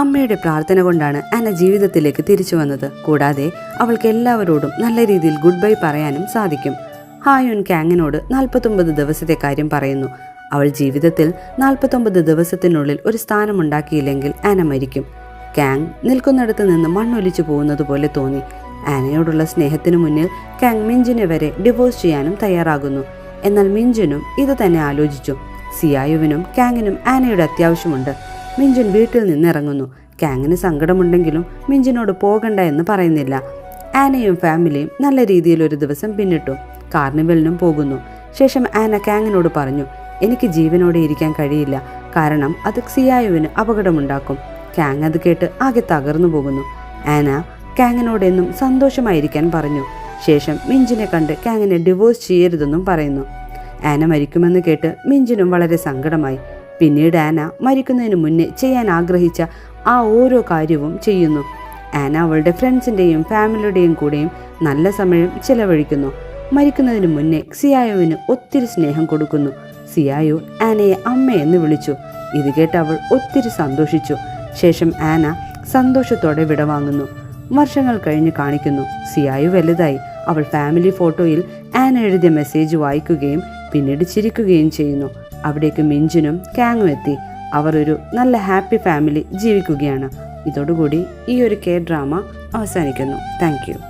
അമ്മയുടെ പ്രാർത്ഥന കൊണ്ടാണ് ആന ജീവിതത്തിലേക്ക് തിരിച്ചു വന്നത്. കൂടാതെ അവൾക്ക് എല്ലാവരോടും നല്ല രീതിയിൽ ഗുഡ് ബൈ പറയാനും സാധിക്കും. ഹായുൻ കാങ്ങിനോട് നാൽപ്പത്തൊമ്പത് ദിവസത്തെ കാര്യം പറയുന്നു. അവൾ ജീവിതത്തിൽ നാൽപ്പത്തൊമ്പത് ദിവസത്തിനുള്ളിൽ ഒരു സ്ഥാനമുണ്ടാക്കിയില്ലെങ്കിൽ ആന മരിക്കും. കാങ് നിൽക്കുന്നിടത്ത് നിന്ന് മണ്ണൊലിച്ചു പോകുന്നത് പോലെ തോന്നി. ആനയോടുള്ള സ്നേഹത്തിനു മുന്നിൽ കാങ് മിഞ്ചിനെ വരെ ഡിവോഴ്സ് ചെയ്യാനും തയ്യാറാകുന്നു. എന്നാൽ മിഞ്ചിനും ഇത് തന്നെ ആലോചിച്ചു. സിയായുവിനും കാങ്ങിനും ആനയുടെ അത്യാവശ്യമുണ്ട്. മിഞ്ചുൻ വീട്ടിൽ നിന്നിറങ്ങുന്നു. കാങ്ങിന് സങ്കടമുണ്ടെങ്കിലും മിഞ്ചിനോട് പോകണ്ട എന്ന് പറയുന്നില്ല. ആനയും ഫാമിലിയും നല്ല രീതിയിൽ ഒരു ദിവസം പിന്നിട്ടു. കാർണിവലിനും പോകുന്നു. ശേഷം ആന കാങ്ങിനോട് പറഞ്ഞു എനിക്ക് ജീവനോടെ ഇരിക്കാൻ കഴിയില്ല. കാരണം അത് സിയായുവിന് അപകടമുണ്ടാക്കും. കാങ് അത് കേട്ട് ആകെ തകർന്നു പോകുന്നു. ആന കാങ്ങിനോട് എന്നും സന്തോഷമായിരിക്കാൻ പറഞ്ഞു. ശേഷം മിഞ്ചിനെ കണ്ട് കാങ്ങിനെ ഡിവോഴ്സ് ചെയ്യരുതെന്നും പറയുന്നു. ആന മരിക്കുമെന്ന് കേട്ട് മിഞ്ചിനും വളരെ സങ്കടമായി. പിന്നീട് ആന മരിക്കുന്നതിന് മുന്നേ ചെയ്യാൻ ആഗ്രഹിച്ച ആ ഓരോ കാര്യവും ചെയ്യുന്നു. ആന അവളുടെ ഫ്രണ്ട്സിന്റെയും ഫാമിലിയുടെയും കൂടെയും നല്ല സമയം ചിലവഴിക്കുന്നു. മരിക്കുന്നതിന് മുന്നേ സിയായോവിന് ഒത്തിരി സ്നേഹം കൊടുക്കുന്നു. സിയായോ ആനയെ അമ്മയെന്ന് വിളിച്ചു. ഇത് കേട്ട് അവൾ ഒത്തിരി സന്തോഷിച്ചു. ശേഷം ആന സന്തോഷത്തോടെ വിടവാങ്ങുന്നു വർഷങ്ങൾ കഴിഞ്ഞ് കാണിക്കുന്നു. സിയായു വലുതായി. അവൾ ഫാമിലി ഫോട്ടോയിൽ ആന എഴുതിയ മെസ്സേജ് വായിക്കുകയും പിന്നീട് ചിരിക്കുകയും ചെയ്യുന്നു. അവിടേക്ക് മിഞ്ചിനും കാങ്ങും എത്തി. അവർ ഒരു നല്ല ഹാപ്പി ഫാമിലി ജീവിക്കുകയാണ്. ഇതോടുകൂടി ഈ ഒരു കെ ഡ്രാമ അവസാനിക്കുന്നു. താങ്ക്